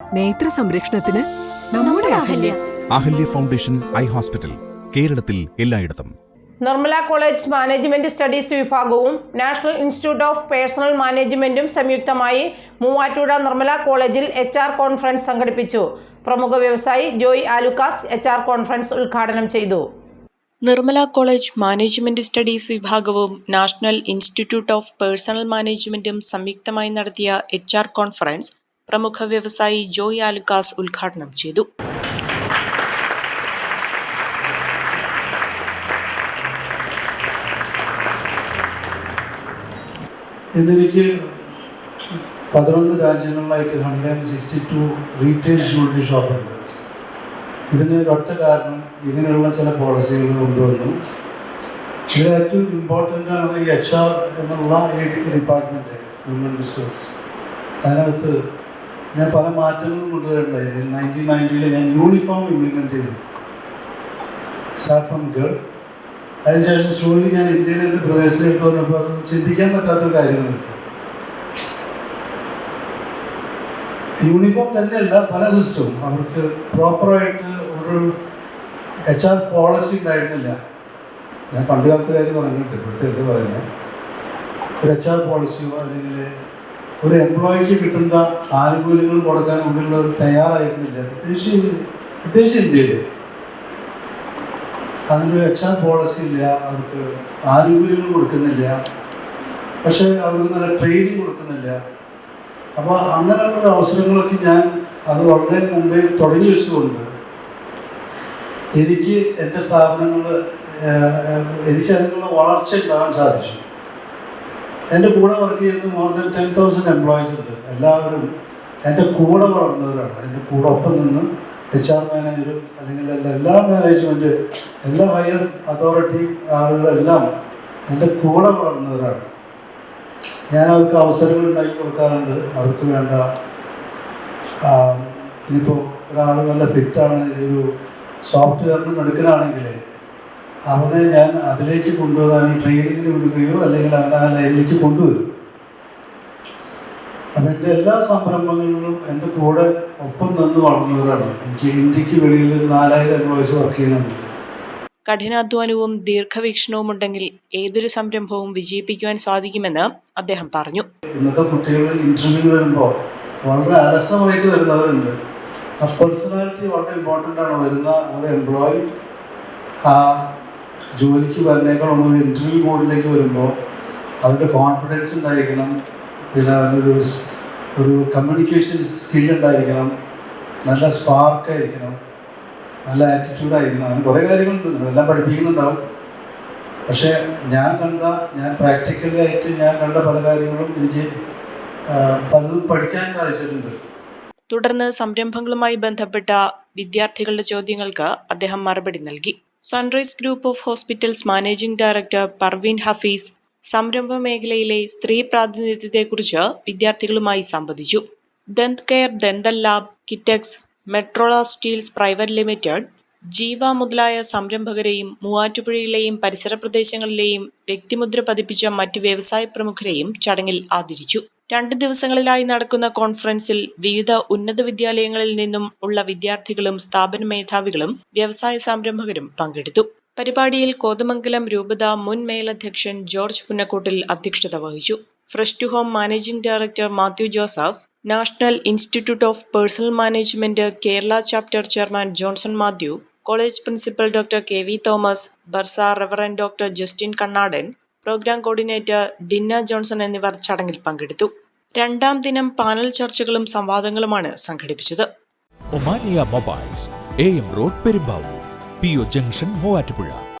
നേത്ര സംരക്ഷണത്തിന് നമ്മുടെ Ahalya. Ahalya foundation eye hospital കേരളത്തിൽ എല്ലായിടത്തും. നിർമ്മല കോളേജ് മാനേജ്മെന്റ് സ്റ്റഡീസ് വിഭാഗവും നാഷണൽ ഇൻസ്റ്റിറ്റ്യൂട്ട് ഓഫ് പേഴ്സണൽ മാനേജ്മെന്റും സംയുക്തമായി മൂവാറ്റുപുഴ നിർമ്മല കോളേജിൽ എച്ച് ആർ കോൺഫറൻസ് സംഘടിപ്പിച്ചു. പ്രമുഖ വ്യവസായി Joy Alukkas H R conference ഉദ്ഘാടനം ചെയ്തു. നിർമ്മല കോളേജ് മാനേജ്മെന്റ് സ്റ്റഡീസ് വിഭാഗവും നാഷണൽ ഇൻസ്റ്റിറ്റ്യൂട്ട് ഓഫ് പേഴ്സണൽ മാനേജ്മെന്റും സംയുക്തമായി നടത്തിയ എച്ച് ആർ കോൺഫറൻസ് പ്രമുഖ വ്യവസായി ജോയ് ആലുക്കാസ് ഉദ്ഘാടനം ചെയ്തു. ഇന്നെനിക്ക് പതിനൊന്ന് രാജ്യങ്ങളിലായിട്ട് hundred and sixty two retail jewellery ഷോപ്പുണ്ട് ഇതിന് ഒറ്റ കാരണം ഇങ്ങനെയുള്ള ചില പോളിസികൾ കൊണ്ടുവന്നു. ഇതിൽ ഏറ്റവും ഇമ്പോർട്ടന്റ് ആണ് എച്ച് ആർ എന്നുള്ള ഡിപ്പാർട്ട്മെന്റ് ഹ്യൂമൻ റിസോഴ്സ് അതിനകത്ത് ഞാൻ പല മാറ്റങ്ങളും കൊണ്ടുവരണ്ടായിരുന്നു നയന്റീൻ നയന്റിയിൽ ഞാൻ യൂണിഫോം ഇംപ്ലിമെന്റ് ചെയ്തു. സ്റ്റാർട്ട് ഫ്രം ഗേൾ അതിനുശേഷം സ്ലോലി ഞാൻ ഇന്ത്യയിലെ എന്റെ പ്രദേശത്തേക്ക് വന്നപ്പോൾ അത് ചിന്തിക്കാൻ പറ്റാത്തൊരു കാര്യങ്ങളൊക്കെ യൂണിഫോം തന്നെയല്ല പല സിസ്റ്റവും അവർക്ക് പ്രോപ്പറായിട്ട് ഒരു എച്ച് ആർ പോളിസി ഉണ്ടായിരുന്നില്ല. ഞാൻ പണ്ട് കാലത്തെ കാര്യം പറഞ്ഞിട്ട് ഇപ്പോഴത്തെ പറയുന്നത് ഒരു എച്ച് ആർ പോളിസിയോ അല്ലെങ്കിൽ ഒരു എംപ്ലോയിക്ക് കിട്ടുന്ന ആനുകൂല്യങ്ങൾ കൊടുക്കാൻ ഉള്ളിലുള്ളവർ തയ്യാറായിരുന്നില്ല. പ്രത്യേകിച്ച് പ്രത്യേകിച്ച് ഇന്ത്യയിൽ അതിനൊരു ആർ പോളിസി ഇല്ല അവർക്ക് ആനുകൂല്യങ്ങൾ കൊടുക്കുന്നില്ല. പക്ഷേ അവർക്ക് നല്ല ട്രെയിനിങ് കൊടുക്കുന്നില്ല. അപ്പോൾ അങ്ങനെയുള്ള അവസരങ്ങളൊക്കെ ഞാൻ അത് വളരെ മുമ്പേ തുടങ്ങി വെച്ചുകൊണ്ട് എനിക്ക് എന്റെ സ്ഥാപനങ്ങൾ എനിക്ക് അതിനുള്ള വളർച്ച ഉണ്ടാകാൻ സാധിച്ചു. എന്റെ കൂടെ വർക്ക് ചെയ്യുന്ന more than ten thousand employees ഉണ്ട്. എല്ലാവരും എന്റെ കൂടെ വളർന്നവരാണ്. എന്റെ കൂടെ ഒപ്പം നിന്ന് എച്ച് ആർ മാനേജരും അല്ലെങ്കിൽ എല്ലാ മാനേജ്മെന്റ് എല്ലാ ഹയർ അതോറിറ്റി ആളുകളെല്ലാം എന്റെ കൂടെ വളർന്നവരാണ്. ഞാൻ അവർക്ക് അവസരങ്ങൾ ഉണ്ടാക്കി കൊടുക്കാറുണ്ട്. അവർക്ക് വേണ്ട ഇനിയിപ്പോൾ ഒരാൾ നല്ല ഫിറ്റാണ് ഒരു സോഫ്റ്റ്വെയറിന് എടുക്കലാണെങ്കിൽ അവനെ ഞാൻ അതിലേക്ക് കൊണ്ടുവരാൻ ട്രെയിനിങ്ങിന് വിടുകയോ അല്ലെങ്കിൽ അവനെ ആ ലൈനിലേക്ക് കൊണ്ടുവരും. അപ്പം എന്റെ എല്ലാ സംരംഭങ്ങളിലും എന്റെ കൂടെ ഒപ്പം നിന്ന് വളർന്നവരാണ്. എനിക്ക് ഇന്ത്യയ്ക്ക് വെളിയിൽ നാലായിരം എംപ്ലോയീസ് വർക്ക് ചെയ്യുന്നുണ്ട്. കഠിനാധ്വാനവും ദീർഘവീക്ഷണവും ഉണ്ടെങ്കിൽ ഏതൊരു സംരംഭവും വിജയിപ്പിക്കുവാൻ സാധിക്കുമെന്ന് അദ്ദേഹം പറഞ്ഞു. ഇന്നത്തെ കുട്ടികൾ ഇന്റർവ്യൂ വരുമ്പോൾ വളരെ അലസമായിട്ട് വരുന്നവരുണ്ട്. ആ പേഴ്സണാലിറ്റി വളരെ ഇമ്പോർട്ടന്റ് ആണ്. വരുന്ന ഒരു എംപ്ലോയി ആ ജോലിക്ക് വരുന്നേക്കാൾ ഒരു ഇന്റർവ്യൂ മോഡിലേക്ക് വരുമ്പോൾ അവരുടെ കോൺഫിഡൻസ് ഉണ്ടായിരിക്കണം. പിന്നെ അവനൊരു ഒരു കമ്മ്യൂണിക്കേഷൻ സ്കിൽ ഉണ്ടായിരിക്കണം. നല്ല സ്പാർക്ക് ആയിരിക്കണം. നല്ല ആറ്റിറ്റ്യൂഡ് ആയിരിക്കണം. അങ്ങനെ കുറേ കാര്യങ്ങളുണ്ട്. നിങ്ങളെല്ലാം പഠിപ്പിക്കുന്നുണ്ടാവും. പക്ഷേ ഞാൻ കണ്ട ഞാൻ പ്രാക്ടിക്കലി ആയിട്ട് ഞാൻ കണ്ട പല കാര്യങ്ങളും എനിക്ക് പലതും പഠിക്കാൻ സാധിച്ചിട്ടുണ്ട്. തുടർന്ന് സംരംഭങ്ങളുമായി ബന്ധപ്പെട്ട വിദ്യാർത്ഥികളുടെ ചോദ്യങ്ങൾക്ക് അദ്ദേഹം മറുപടി നൽകി. Sunrise group of hospitals managing director Parveen Hafeez സംരംഭ മേഖലയിലെ സ്ത്രീ പ്രാതിനിധ്യത്തെക്കുറിച്ച് വിദ്യാർത്ഥികളുമായി സംവദിച്ചു. Dant care dental lab Kitex Metrola steels private limited Jeeva മുതലായ സംരംഭകരെയും മൂവാറ്റുപുഴയിലെയും പരിസര പ്രദേശങ്ങളിലെയും വ്യക്തിമുദ്ര പതിപ്പിച്ച മറ്റു വ്യവസായ പ്രമുഖരെയും ചടങ്ങിൽ ആദരിച്ചു. രണ്ട് ദിവസങ്ങളിലായി നടക്കുന്ന കോൺഫറൻസിൽ വിവിധ ഉന്നത വിദ്യാലയങ്ങളിൽ നിന്നും ഉള്ള വിദ്യാർത്ഥികളും സ്ഥാപന മേധാവികളും വ്യവസായ സംരംഭകരും പങ്കെടുത്തു. പരിപാടിയിൽ കോതമംഗലം രൂപത മുൻ മേലധ്യക്ഷൻ ജോർജ് പുന്നക്കോട്ടിൽ അധ്യക്ഷത വഹിച്ചു. Fresh to home managing director Mathew Joseph national institute of personnel management Kerala chapter chairman Johnson Mathew college principal doctor K V Thomas bursar reverend doctor Justin Kannadan programme coordinator Dinna Johnson എന്നിവർ ചടങ്ങിൽ പങ്കെടുത്തു. രണ്ടാം ദിനം panel ചർച്ചകളും സംവാദങ്ങളുമാണ് സംഘടിപ്പിച്ചത്. Omania mobiles A M road Perumbavoor P O junction Muvattupuzha.